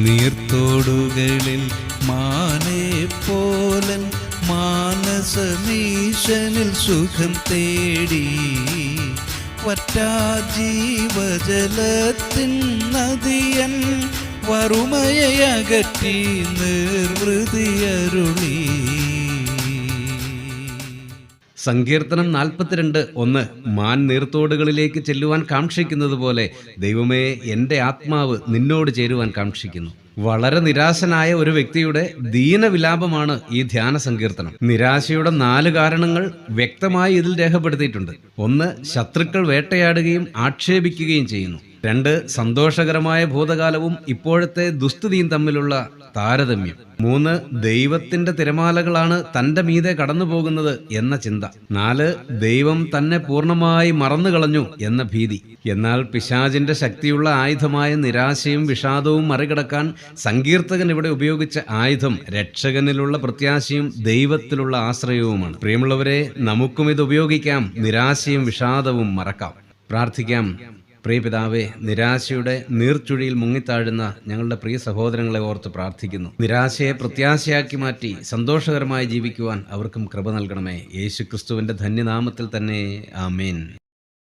നീർത്തോടുകളിൽ മാനേ പോലൻ മാനസമീശനിൽ സുഖം തേടി വറ്റാ ജീവജലത്തിൻ നദിയൻ വറുമയകറ്റി നിർവൃതിയരുളി സങ്കീർത്തനം നാൽപ്പത്തിരണ്ട് ഒന്ന് മാൻ നീർത്തോടുകളിലേക്ക് ചെല്ലുവാൻ കാക്ഷിക്കുന്നത് പോലെ ദൈവമേ എന്റെ ആത്മാവ് നിന്നോട് ചേരുവാൻ കാക്ഷിക്കുന്നു. വളരെ നിരാശനായ ഒരു വ്യക്തിയുടെ ദീനവിലാപമാണ് ഈ ധ്യാന സങ്കീർത്തനം. നിരാശയുടെ നാല് കാരണങ്ങൾ വ്യക്തമായി ഇതിൽ രേഖപ്പെടുത്തിയിട്ടുണ്ട്. ഒന്ന് ശത്രുക്കൾ വേട്ടയാടുകയും ആക്ഷേപിക്കുകയും ചെയ്യുന്നു. രണ്ട് സന്തോഷകരമായ ഭൂതകാലവും ഇപ്പോഴത്തെ ദുസ്ഥിതിയും തമ്മിലുള്ള താരതമ്യം. മൂന്ന് ദൈവത്തിന്റെ തിരമാലകളാണ് തന്റെ മീതെ കടന്നു പോകുന്നത് എന്ന ചിന്ത. നാല് ദൈവം തന്നെ പൂർണമായി മറന്നു കളഞ്ഞു എന്ന ഭീതി. എന്നാൽ പിശാചിന്റെ ശക്തിയുള്ള ആയുധമായ നിരാശയും വിഷാദവും മറികടക്കാൻ സങ്കീർത്തകൻ ഇവിടെ ഉപയോഗിച്ച ആയുധം രക്ഷകനിലുള്ള പ്രത്യാശയും ദൈവത്തിലുള്ള ആശ്രയവുമാണ്. പ്രിയമുള്ളവരെ നമുക്കും ഇത് ഉപയോഗിക്കാം. നിരാശയും വിഷാദവും മറക്കാം. പ്രാർത്ഥിക്കാം. പ്രിയ പിതാവേ നിരാശയുടെ നീർച്ചുഴിയിൽ മുങ്ങിത്താഴുന്ന ഞങ്ങളുടെ പ്രിയ സഹോദരങ്ങളെ ഓർത്ത് പ്രാർത്ഥിക്കുന്നു. നിരാശയെ പ്രത്യാശയാക്കി മാറ്റി സന്തോഷകരമായി ജീവിക്കുവാൻ അവർക്കും കൃപ നൽകണമേ. യേശു ക്രിസ്തുവിന്റെ ധന്യനാമത്തിൽ തന്നെ ആമേൻ.